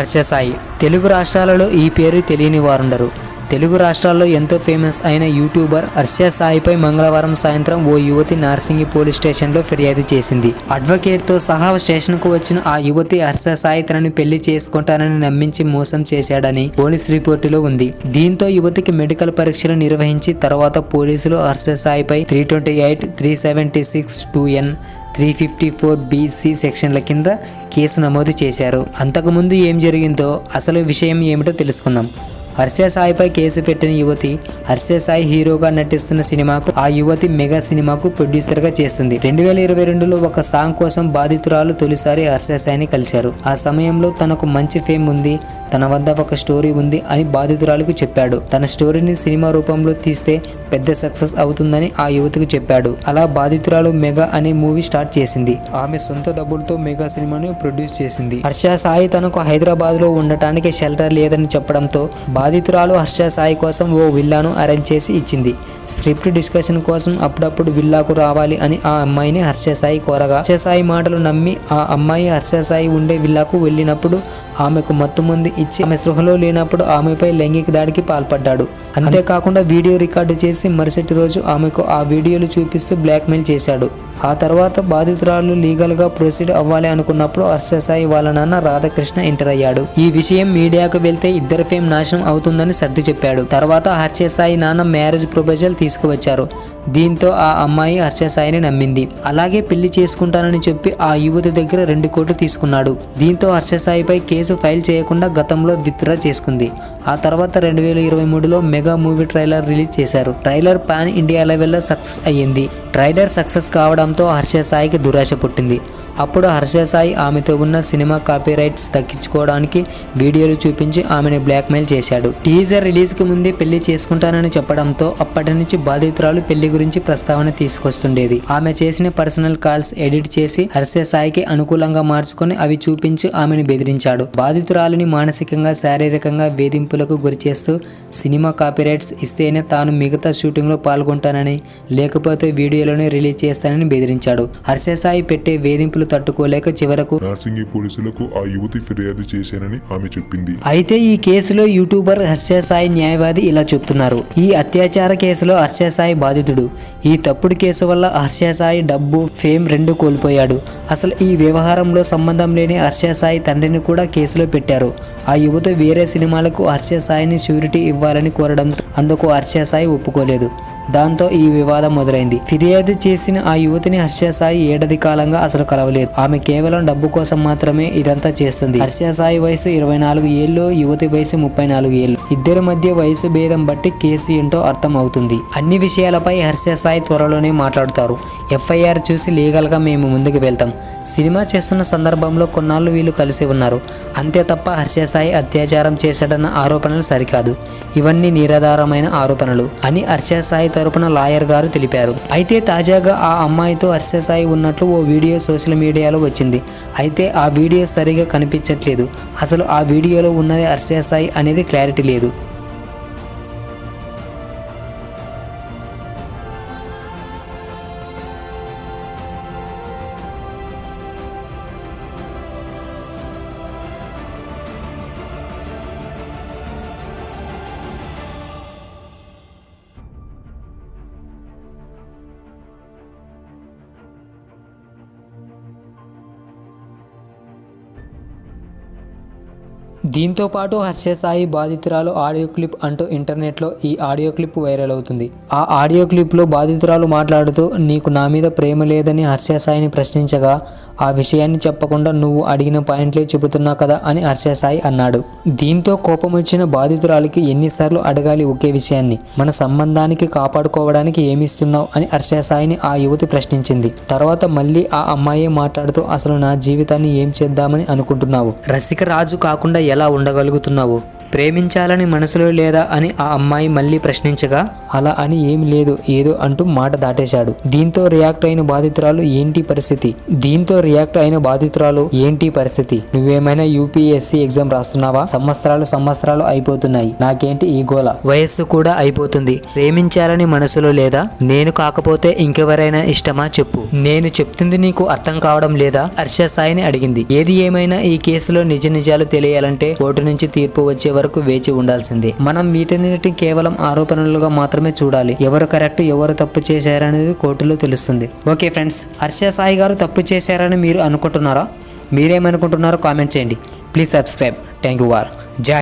హర్ష సాయి తెలుగు రాష్ట్రాలలో ఈ పేరు తెలియని వారుండరు. తెలుగు రాష్ట్రాల్లో ఎంతో ఫేమస్ అయిన యూట్యూబర్ హర్ష సాయిపై మంగళవారం సాయంత్రం ఓ యువతి నార్సింగి పోలీస్ స్టేషన్లో ఫిర్యాదు చేసింది. అడ్వకేట్తో సహా స్టేషన్కు వచ్చిన ఆ యువతి హర్ష సాయి తనని పెళ్ళి చేసుకుంటానని నమ్మించి మోసం చేశాడని పోలీస్ రిపోర్టులో ఉంది. దీంతో యువతికి మెడికల్ పరీక్షలు నిర్వహించి తర్వాత పోలీసులు Harsha సాయిపై three twenty eight three seventy six two N three fifty four BC సెక్షన్ల కింద కేసు నమోదు చేశారు. అంతకుముందు ఏం జరిగిందో అసలు విషయం ఏమిటో తెలుసుకుందాం. హర్ష సాయిపై కేసు పెట్టిన యువతి హర్ష సాయి హీరోగా నటిస్తున్న సినిమాకు ఆ యువతి మెగా సినిమాకు ప్రొడ్యూసర్గా చేస్తుంది. రెండు వేల ఇరవై రెండులో ఒక సాంగ్ కోసం బాధితురాలు తొలిసారి హర్ష సాయిని కలిశారు. ఆ సమయంలో తనకు మంచి ఫేమ్ ఉంది తన వద్ద ఒక స్టోరీ ఉంది అని బాధితురాలకు చెప్పాడు. తన స్టోరీని సినిమా రూపంలో తీస్తే పెద్ద సక్సెస్ అవుతుందని ఆ యువతికి చెప్పాడు. అలా బాధితురాలు మెగా అనే మూవీ స్టార్ట్ చేసింది. ఆమె సొంత డబ్బులతో మెగా సినిమాను ప్రొడ్యూస్ చేసింది. హర్ష సాయి తనకు హైదరాబాద్లో ఉండటానికి షెల్టర్ లేదని చెప్పడంతో బాధితురాలు హర్ష సాయి కోసం ఓ విల్లాను అరేంజ్ చేసి ఇచ్చింది. స్క్రిప్ట్ డిస్కషన్ కోసం అప్పుడప్పుడు విల్లాకు రావాలి అని ఆ అమ్మాయిని హర్ష సాయి కోరగా హర్ష సాయి మాటలు నమ్మి ఆ అమ్మాయి హర్ష సాయి ఉండే విల్లాకు వెళ్ళినప్పుడు ఆమెకు మత్తు మందు ఇచ్చి ఆమె సృహలో లేనప్పుడు ఆమెపై లైంగిక దాడికి పాల్పడ్డాడు. అంతేకాకుండా వీడియో రికార్డు చేసి మరుసటి రోజు ఆమెకు ఆ వీడియోలు చూపిస్తూ బ్లాక్మెయిల్ చేశాడు. ఆ తర్వాత బాధితురాలు లీగల్గా ప్రొసీడ్ అవ్వాలి అనుకున్నప్పుడు హర్ష సాయి వాళ్ళ నాన్న రాధాకృష్ణ ఎంటర్ అయ్యాడు. ఈ విషయం మీడియాకు వెళ్తే ఇద్దరు ఫేమ్ నాశనం అవుతుందని సర్ది చెప్పాడు. తర్వాత హర్ష సాయి నాన్న మ్యారేజ్ ప్రపోజల్ తీసుకువచ్చారు. దీంతో ఆ అమ్మాయి హర్ష సాయిని నమ్మింది. అలాగే పెళ్ళి చేసుకుంటానని చెప్పి ఆ యువతి దగ్గర రెండు కోట్లు తీసుకున్నాడు. దీంతో హర్ష సాయిపై కేసు ఫైల్ చేయకుండా గతంలో విత్డ్రా చేసుకుంది. ఆ తర్వాత రెండు వేల ఇరవై మూడులో మెగా మూవీ ట్రైలర్ రిలీజ్ చేశారు. ట్రైలర్ పాన్ ఇండియా లెవెల్లో సక్సెస్ అయ్యింది. ట్రైలర్ సక్సెస్ కావడంతో హర్ష సాయికి దురాశ పుట్టింది. అప్పుడు హర్ష సాయి ఆమెతో ఉన్న సినిమా కాపీరైట్స్ దక్కించుకోవడానికి వీడియోలు చూపించి ఆమెను బ్లాక్మెయిల్ చేశాడు. టీజర్ రిలీజ్కి ముందే పెళ్ళి చేసుకుంటానని చెప్పడంతో అప్పటి నుంచి బాధితురాలు పెళ్ళి గురించి ప్రస్తావన తీసుకొస్తుండేది. ఆమె చేసిన పర్సనల్ కాల్స్ ఎడిట్ చేసి హర్ష సాయికి అనుకూలంగా మార్చుకొని అవి చూపించి ఆమెను బెదిరించాడు. బాధితురాలిని మానసికంగా శారీరకంగా వేధింపులకు గురిచేస్తూ సినిమా కాపీరైట్స్ ఇస్తేనే తాను మిగతా షూటింగ్లో పాల్గొంటానని లేకపోతే వీడియోలను రిలీజ్ చేస్తానని బెదిరించాడు. హర్ష సాయి పెట్టే వేధింపులు తట్టుకోలేక చివరకు నార్సింగి పోలీసులకు ఆ యువతి ఫిర్యాదు చేశానని ఆమె చెప్పింది. అయితే ఈ కేసులో యూట్యూబర్ హర్ష సాయి న్యాయవాది ఇలా చెప్తున్నారు. ఈ అత్యాచార కేసులో హర్ష సాయి బాధితుడు. ఈ తప్పుడు కేసు వల్ల హర్ష సాయి డబ్బు ఫేమ్ రెండు కోల్పోయాడు. అసలు ఈ వ్యవహారంలో సంబంధం లేని హర్ష సాయి తండ్రిని కూడా కేసులో పెట్టారు. ఆ యువత వేరే సినిమాలకు హర్ష సాయిని షూరిటీ ఇవ్వాలని కోరడంతో అందుకు హర్ష సాయి ఒప్పుకోలేదు. దాంతో ఈ వివాదం మొదలైంది. ఫిర్యాదు చేసిన ఆ యువతిని హర్ష సాయి ఏడాది కాలంగా అసలు కలవలేదు. ఆమె కేవలం డబ్బు కోసం మాత్రమే ఇదంతా చేస్తుంది. హర్ష సాయి వయసు ఇరవై నాలుగు ఏళ్ళు యువతి వయసు ముప్పై నాలుగు ఏళ్ళు. ఇద్దరి మధ్య వయసు భేదం బట్టి కేసు ఏంటో అర్థం అవుతుంది అన్ని విషయాలపై హర్ష సాయి త్వరలోనే మాట్లాడుతారు. ఎఫ్ఐఆర్ చూసి లీగల్గా మేము ముందుకు వెళ్తాం. సినిమా చేస్తున్న సందర్భంలో కొన్నాళ్ళు వీళ్ళు కలిసి ఉన్నారు. అంతే తప్ప హర్ష సాయి అత్యాచారం చేశాడన్న ఆరోపణలు సరికాదు. ఇవన్నీ నిరాధారమైన ఆరోపణలు అని హర్ష సాయి తరపున లాయర్ గారు తెలిపారు. అయితే తాజాగా ఆ అమ్మాయితో హర్ష సాయి ఉన్నట్లు ఓ వీడియో సోషల్ మీడియాలో వచ్చింది. అయితే ఆ వీడియో సరిగా కనిపించట్లేదు. అసలు ఆ వీడియోలో ఉన్నది హర్ష సాయి అనేది క్లారిటీ లేదు. దీంతో పాటు హర్ష సాయి బాధితురాలు ఆడియో క్లిప్ అంటూ ఇంటర్నెట్లో ఈ ఆడియో క్లిప్ వైరల్ అవుతుంది. ఆ ఆడియో క్లిప్లో బాధితురాలు మాట్లాడుతూ నీకు నా మీద ప్రేమ లేదని హర్ష సాయిని ప్రశ్నించగా ఆ విషయాన్ని చెప్పకుండా నువ్వు అడిగిన పాయింట్లే చెబుతున్నావు కదా అని హర్షసాయి అన్నాడు. దీంతో కోపం వచ్చిన బాధితురాలికి ఎన్నిసార్లు అడగాలి ఒకే విషయాన్ని. మన సంబంధానికి కాపాడుకోవడానికి ఏమిస్తున్నావు అని హర్ష సాయిని ఆ యువతి ప్రశ్నించింది. తర్వాత మళ్ళీ ఆ అమ్మాయే మాట్లాడుతూ అసలు నా జీవితాన్ని ఏం చేద్దామని అనుకుంటున్నావు? రసిక రాజు కాకుండా ఎలా ఉండగలుగుతున్నావు? ప్రేమించాలని మనసులో లేదా అని ఆ అమ్మాయి మళ్ళీ ప్రశ్నించగా అలా అని ఏమి లేదు ఏదో అంటూ మాట దాటేశాడు. దీంతో రియాక్ట్ అయిన బాధితురాలు ఏంటి పరిస్థితి? దీంతో రియాక్ట్ అయిన బాధితురాలు ఏంటి పరిస్థితి? నువ్వేమైనా యూపీఎస్సీ ఎగ్జామ్ రాస్తున్నావా? సంవత్సరాలు సంవత్సరాలు అయిపోతున్నాయి. నాకేంటి ఈ గోల? వయస్సు కూడా అయిపోతుంది. ప్రేమించాలని మనసులో లేదా? నేను కాకపోతే ఇంకెవరైనా ఇష్టమా చెప్పు. నేను చెప్తుంది నీకు అర్థం కావడం లేదా? హర్ష సాయిని అడిగింది. ఏది ఏమైనా ఈ కేసులో నిజ నిజాలు తెలియాలంటే కోర్టు నుంచి తీర్పు వచ్చే వరకు వేచి ఉండాల్సిందే. మనం వీటన్నిటి కేవలం ఆరోపణలుగా మాత్రమే చూడాలి. ఎవరు కరెక్ట్ ఎవరు తప్పు చేశారనేది కోర్టులో తెలుస్తుంది. ఓకే ఫ్రెండ్స్ హర్ష సాయి గారు తప్పు చేశారని మీరు అనుకుంటున్నారా? మీరేమనుకుంటున్నారో కామెంట్ చేయండి. Please subscribe. థ్యాంక్ యూ వార్. జై